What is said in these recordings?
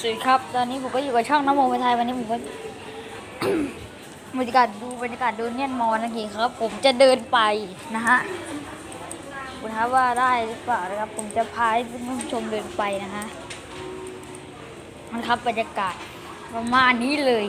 สวัสดีครับ ตอนนี้ผมก็อยู่กับช่องน้ำโมไปไทยวันนี้ผมก็บรรยากาศดูบรรยากาศดูเนี่ยนมอนั่นเองครับ ผมจะเดินไปนะฮะคุณท้ว่าได้หรือเปล่านะครับ ผมจะพาให้ท่านผู้ชมเดินไปนะฮะนครับบรรยากาศประมาณนี้เลย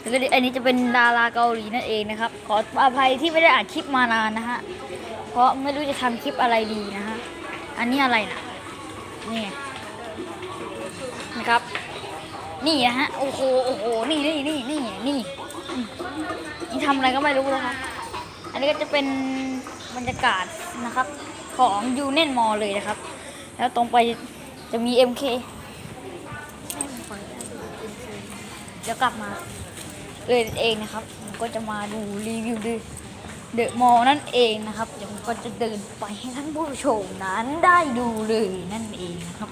แล้วก็อันนี้จะเป็นดาราเกาหลีนั่นเองนะครับ ขออภัยที่ไม่ได้อ่านคลิปมานานนะฮะเพราะไม่รู้จะทำคลิปอะไรดีนะฮะอันนี้อะไรนะนี่นะครับ นี่นะฮะ โอ้โห โอ้โห นี่นี่นี่นี่นี่นี่ทำอะไรก็ไม่รู้นะคะอันนี้ก็จะเป็นบรรยากาศนะครับ ของยูเนนมอลเลยนะครับ แล้วตรงไปจะมี MK เดี๋ยวกลับมาเลยเองนะครับผมก็จะมาดูรีวิวดูเดอะมอลนั่นเองนะครับเดี๋ยวผมก็จะเดินไปให้ท่านผู้ชมนั้นได้ดูเลยนั่นเองนะครับ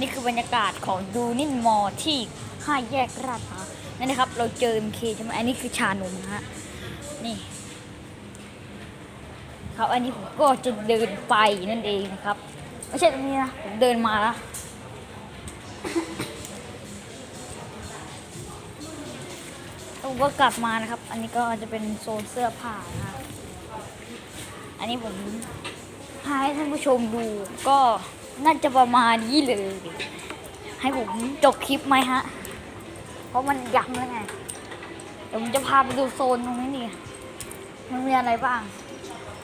นี้คือบรรยากาศของดูนินมอที่ห้าแยกราชพานั่นนะครับ เราเจอ MK ใช่ไหมอันนี้คือชานมฮะ นี่ ครับ อันนี้ผมก็จะเดินไปนั่นเองนะครับ ไม่ใช่ตรงนี้นะ ผมเดินมาแล้วผมก็กลับมานะครับ อันนี้ก็จะเป็นโซนเสื้อผ้านะครับ อันนี้ผมพาให้ท่านผู้ชมดูก็ น่าจะประมาณนี้เลย ให้ผมจบคลิปไหมฮะ เพราะมันย้ำแล้วไงเดี๋ยวผมจะพาไปดูโซนตรงนี้นี่มันมีอะไรบ้าง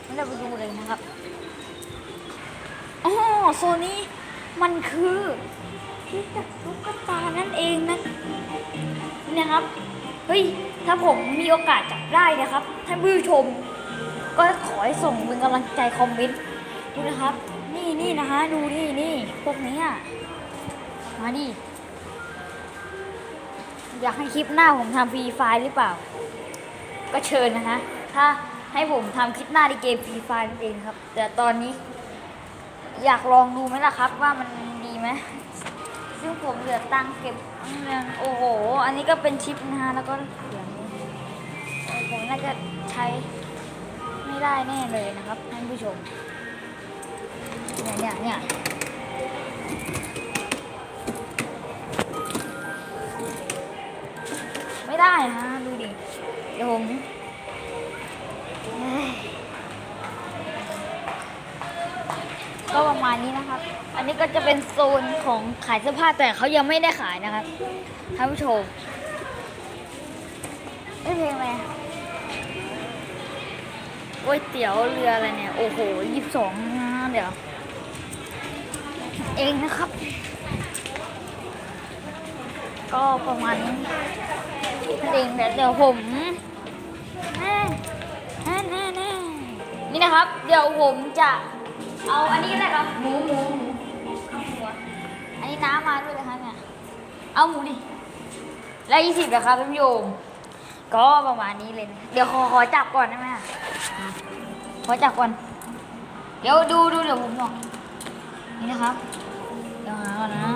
ไม่ได้ไปดูเลยนะครับอ๋อโซนนี้มันคือที่จัดตุ๊กตานั่นเองนะเนี่ยครับ เฮ้ย ถ้าผมมีโอกาสจับได้นะครับท่านผู้ชม ก็ขอให้ส่งเป็นกำลังใจคอมเมนต์ดูนะครับ นี่นี่นะฮะ ดูนี่นี่พวกนี้อะ มาดิ อยากให้คลิปหน้าผมทำฟรีไฟล์หรือเปล่า ก็เชิญนะฮะ ถ้าให้ผมทำคลิปหน้าในเกมฟรีไฟล์นั่นเองครับ แต่ตอนนี้ อยากลองดูไหมล่ะครับ ว่ามันดีไหมซึ่งผมเหลือตังเก็บเงินโอ้โห อันนี้ก็เป็นชิปนะฮะ แล้วก็เหลือนี้ผมน่าจะใช้ไม่ได้แน่เลยนะครับท่านผู้ชม เนี่ยเนี่ยเนี่ยไม่ได้ฮะดูดิเดี๋ยวผมก็ประมาณนี้นะครับ อันนี้ก็จะเป็นโซนของขายเสื้อผ้าแต่เขายังไม่ได้ขายนะครับท่านผู้ชมเอ้เพลงอะไรอะก๋วยเตี๋ยวเรืออะไรเนี่ย โอ้โหยี่สิบสองนะเดี๋ยว เองนะครับ ก็ประมาณนี้นั่นเองแต่เดี๋ยวผมแน่แน่แน่นี่นะครับ เดี๋ยวผมจะเอาอันนี้ก็ได้ครับหมูหมูหมูเอาหมูอะอันนี้น้ำมาด้วยนะคะเนี่ยเอาหมูดิแล้วยี่สิบนะครับท่านผู้ชมก็ประมาณนี้เลยนะเดี๋ยวขอขอจับก่อนได้ไหมขอจับก่อน เดี๋ยวดูดูเดี๋ยวผมบอก นี่นะครับเดี๋ยวหาก่อนนะ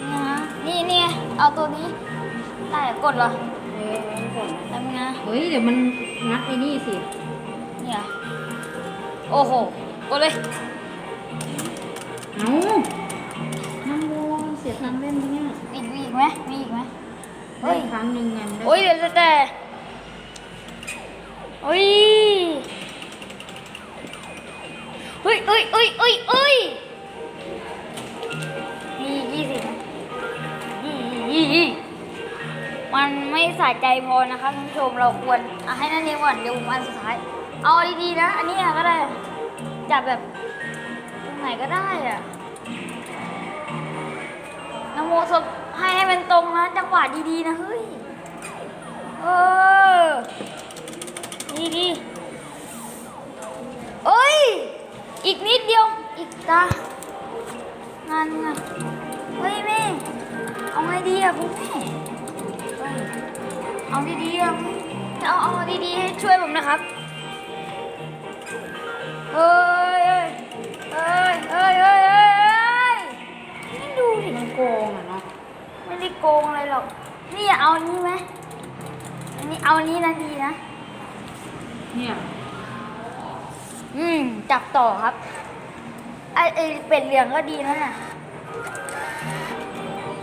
นี่นะนี่นี่เอาตัวนี้ได้กดเหรอเออเอาไว้ก่อนนะทำไงเฮ้ยเดี๋ยวมันงัดไอ้นี่สิเนี่ยโอ้โหกดเลยเอาน้ำโมเสียตังค์เล่นไหมเนี่ยมีอีกมีอีกไหมมีอีกไหมเฮ้ได้ยครั้งหนึ่งไงมันได้โอ้ยเดี๋ยวแต่โอ้ย เฮ้ยเอ้ยเอ้ยเอ้ยเอ้ยนี่ยี่สิบยี่ยี่ยี่มันไม่สะใจพอนะคะท่านผู้ชมเราควรอะให้นั่นเองก่อนเดี๋ยวผมอันสุดท้าย เอาดีๆนะ อันนี้ก็ได้จับแบบตรงไหนก็ได้อะนโมสบให้ให้เป็นตรงนะจังหวะดีๆนะเฮ้ยเออดีดีเอ้ย อีกนิดเดียว อีกตา งานงานเฮ้ยแม่ เอาไงดีอะคุณแม่เฮ้ยเอาดีๆอะเอาเอาดีๆให้ช่วยผมนะครับ เฮ้ยเฮ้ยเฮ้ยเฮ้ยเฮ้ยนี่ดูดิมันโกงอะเนาะ ไม่ได้โกงอะไรหรอก นี่เอานี้ไหมอันนี้เอานี้นะดีนะ เนี่ย อืม จับต่อครับ ไอไอเป็ดเหลืองก็ดีนะน่ะ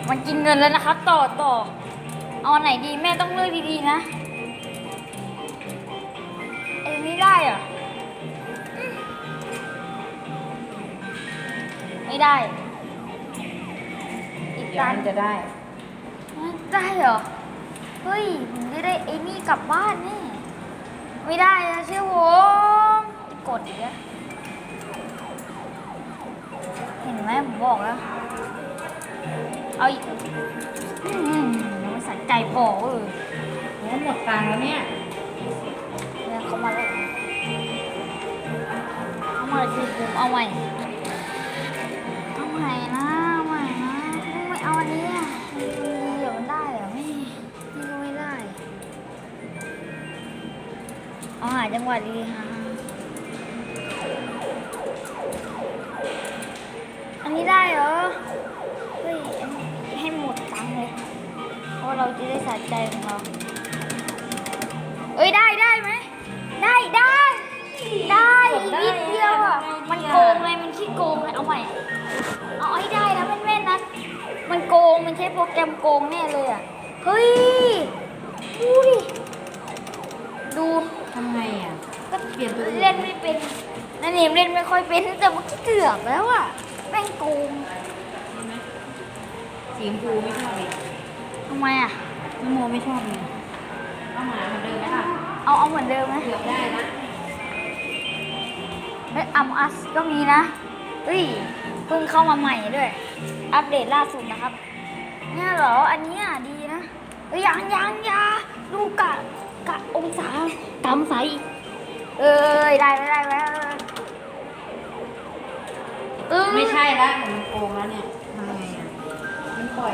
มันกินเงินแล้วนะครับ ต่อต่อ เอาอันไหนดีแม่ต้องเลือกดีๆนะไอ้นี้ได้เหรออืมไม่ได้ อีกเดี๋ยวตามันจะได้ ได้เหรอ เฮ้ยผมจะได้ไอ้นี่กลับบ้านนี่ ไม่ได้นะเชื่อผม กดอีกแล้วเห็นไหมผมบอกแล้ว เอาอีกอืมยังไม่ใส่ใจพอเออโอ้หมดตังค์แล้วเนี่ยเนี่ยเขามาแล้วเอาใหม่สิผมเอาใหม่เอาใหม่นะเอาใหม่นะไม่เอาอันนี้อะมันเดี๋ยวมันได้เหรอไม่นี่ก็ไม่ได้เอาหาจังหวะดีๆฮะ สะใจของเราเอ้ยได้ได้ไหมได้ได้ได้อีกนิดเดียวอะมันโกงไงมันขี้โกงไงเอาใหม่เอาให้ได้นะแม่นๆนะมันโกงมันใช้โปรแกรมโกงแน่เลยอะเฮ้ยดูดิดูทำไงอะก็เปลี่ยนตัวอื่นเล่นไม่เป็นนั่นเองเล่นไม่ค่อยเป็นแต่มันก็เกือบแล้วอะแม่งโกงสีชมพูไม่ชอบเลยทำไมอะ น้ำโมไม่ชอบเลยเอาหมาเหมือนเดิมไหมล่ะเอาเอาเหมือนเดิมไหมเกือบได้นะเฮ้ยอัมอัสก็มีนะเฮ้ยเพิ่งเข้ามาใหม่ด้วย อัปเดตล่าสุดนะครับ เนี่ยเหรอ อันเนี้ยดีนะเฮ้ยยังยังอยาดูกะกะองศากำใสเอ้ยได้ได้ได้แล้วเออไม่ใช่ละมันโกงแล้วเนี่ยทำไงอะมันปล่อย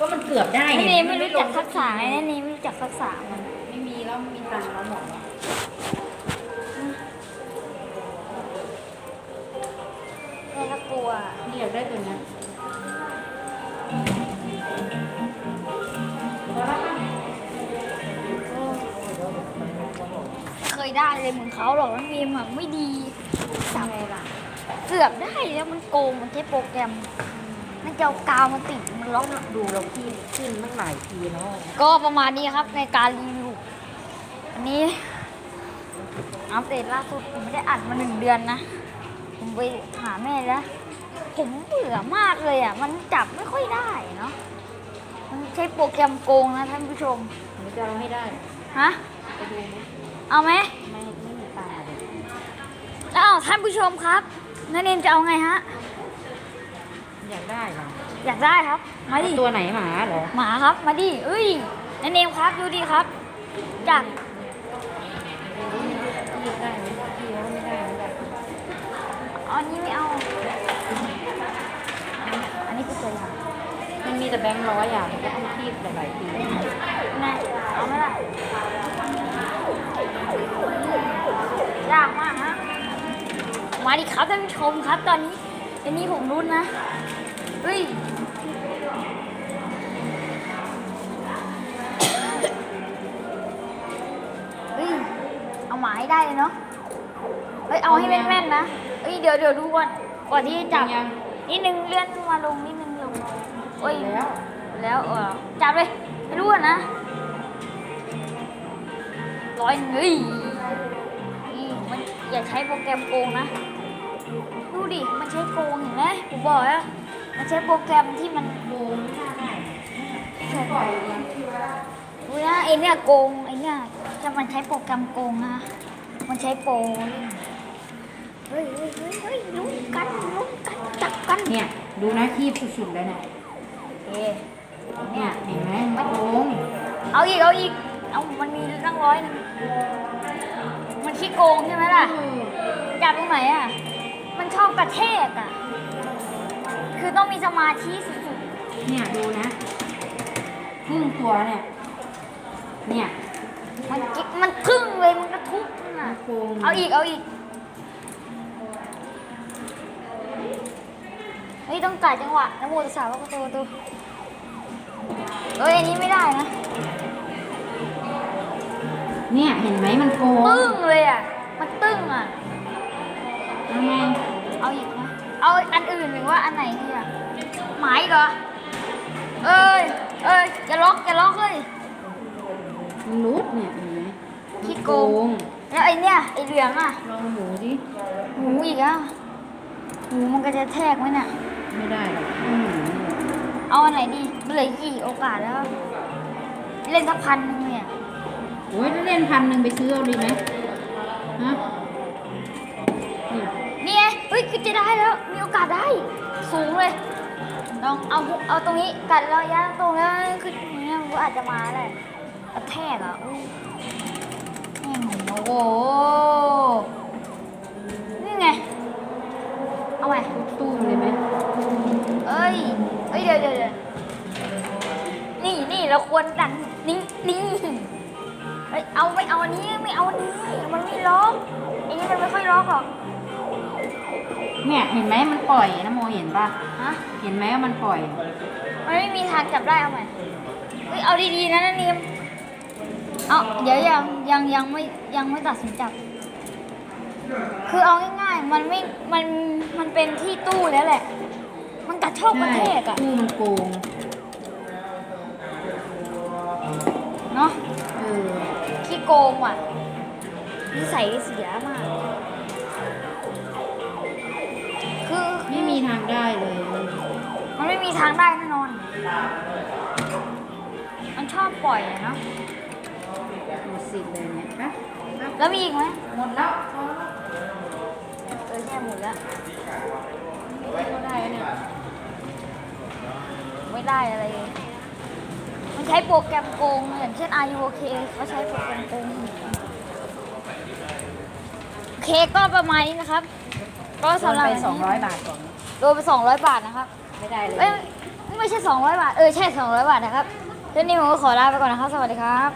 ก็มันเกือบได้นั่นไงเองไม่รู้จักทักษะไงนั่นเองไม่รู้จักทักษะมันไม่มีแล้วมีตังค์แล้วหมดแล้วแม่ก็กลัวนี่อยากได้ตัวเนี้ยแล้วล่ะเคยได้เลยเหมือนเขาหรอกนั่นเองอะไม่ดีทำไงล่ะเกือบได้แล้วมันโกงมันใช้โปรแกรม มันจะเอากาวมาติดมันล็อกดูเราพี่ขึ้นตั้งหลายทีแล้วก็ประมาณนี้ครับในการรีวิวอันนี้อัปเดตล่าสุดผมไม่ได้อัดมาหนึ่งเดือนนะ ผมไปหาแม่แล้ว ผมเบื่อมากเลยอะ มันจับไม่ค่อยได้เนาะมันใช้โปรแกรมโกงนะท่านผู้ชมหนูจะเอาให้ได้ฮะไปดูไหมเอาไหมไม่ไม่มีตังค์อะเด็กแล้วเอาท่านผู้ชมครับนันเนมจะเอาไงฮะ อยากได้เหรออยากได้ครับ มาดิ ตัวไหนหมาเหรอ หมาครับ มาดิเอ้ยนันเนมครับดูดิครับ จากพี่ได้ไหมพี่เขาไม่ได้ไม่ได้เอาอันนี้ไม่เอา อันนี้คือตัวอย่างมันมีแต่แบงค์ร้อยอะมันก็ต้องคีบหลายๆทีไงเอาไหมล่ะยากมากฮะมาดิครับท่านผู้ชมครับตอนนี้อันนี้ผมรุ้นนะ เฮ้ยเฮ้ย เอาหมาให้ได้เลยเนาะ เฮ้ย เอาให้แม่นๆนะ เฮ้ย เดี๋ยวเดี๋ยวดูก่อน ก่อนที่จะจับ ยัง นิดนึงเลื่อนมาลงนิดนึงลงโอ้ย แล้ว แล้วเออจับเลย ไม่รู้อะนะ ร้อยหนึ่งเฮ้ยนี่มันอย่าใช้โปรแกรมโกงนะ ดูดิ มันใช้โกงเห็นไหมผมบอกแล้ว มันใช้โปรแกรมที่มันโกงไม่น่าได้ใช่ปล่อยอย่างที่ว่าดูนะไอเนี่ยโกงไอเนี่ยจะมันใช้โปรแกรมโกงนะมันใช้โปรเล่นเฮ้ยเฮ้ยเฮ้ยลุ้นกันลุ้นกันจับกันเนี่ยดูนะคีบสุดๆเลยเนี่ยโอเนี่ยเห็นไหมมันโกงเอาอีกเอาอีกเอามันมีตั้งร้อยหนึงมันขี้โกงใช่ไหมล่ะจับตรงไหนอะมันชอบกระแทกอะ คือต้องมีสมาธิสุดเนี่ยดูนะครึ่งตัวเนี่ย เนี่ยๆมันกิ๊กมันทึ่งเลยมันกระทุบนั่นมัน่ะนโกงเอาอีกเอาอีกต้องกาจังหวะนะโมตัสสะพระพุทธโตเอ้ยอันนี้ไม่ได้นะเนี่ยเห็นไหมมันโกงตึ้งเลยอะ มันตึ้งอะเอาไงเอาอีกนะ เอาอันอื่นหรือว่าอันไหนดีอะหมายเหรอ เอ้ย เอ้ยอย่าล็อกอย่าล็อกเลยมันรุดเนี่ยเห็นไหมขี้มันโกง แล้วไอเนี่ยไอเหลืองอะลองหมูดิหูอีกอะหูมันก็จะแทกไหมเนี่ย ไม่ได้หรอกต้องหมูนี่แหละเอาอันไหนดีเหลือกี่โอกาสแล้ว เล่นสักพันหนึงเนี่ย โอ้ยถ้าเล่นพันหนึ่งไปซื้อเอาดีไหมฮะเนี่ยนี่ไงเฮ้ยคือจะได้แล้ว มีโอกาสได้ สูงเลยลองเอาหุเอาตรงนี้กัดแล้วย่างตรงแล้วคืออย่างเงี้ยมันก็อาจจะมาแหละกระแทกอะอุ้ยแม่งโอ้โหนี่ไง เอาใหม่ตู้เลยไหมเอ้ยเอ้ยเดี๋ยวเดี๋ยวเดี๋ยวนี่นี่เราควรดันนี่นี่เอ้ยเอาไม่เอาอันนี้ไม่เอาอันนี้มันไม่ล็อกอันนี้มันไม่ค่อยล็อกหรอก เนี่ยเห็นไหมมันปล่อยนะโมเห็นป่ะฮะเห็นไหมว่ามันปล่อย มันไม่มีทางจับได้เอาใหม่เฮ้ยเอาดีๆนะนันนิมเอาเดี๋ยวยังยังยังไม่ยังไม่ตัดสินจับ คือเอาง่ายๆมันไม่มันมันเป็นที่ตู้แล้วแหละ มันกัดชอบกระใช่แทกอะตู้มันโกงเนาะเออขี้โกงว่ะนิสัยเสียมาก มีทางได้เลย มันไม่มีทางได้แน่นอน มันชอบปล่อยอะเนาะหมดสิทธิ์เลยเนี่ยปะปะแล้วมีอีกไหมหมดแล้วเออแค่หมดแล้วก็ได้เนี่ยไม่ได้อะไร มันใช้โปรแกรมโกงอย่างเช่น RUOK เขาใช้โปรแกรมโกงโอเคก็ประมาณนี้นะครับ ก็สำหรับไปวันสองร้อยบาทก่อน โดนไป200 บาทนะครับไม่ได้เลย เอ้ยไม่ใช่ 200 บาท เออ ใช่ 200 บาทนะครับเจ้านี่ผมก็ขอลาไปก่อนนะครับ สวัสดีครับ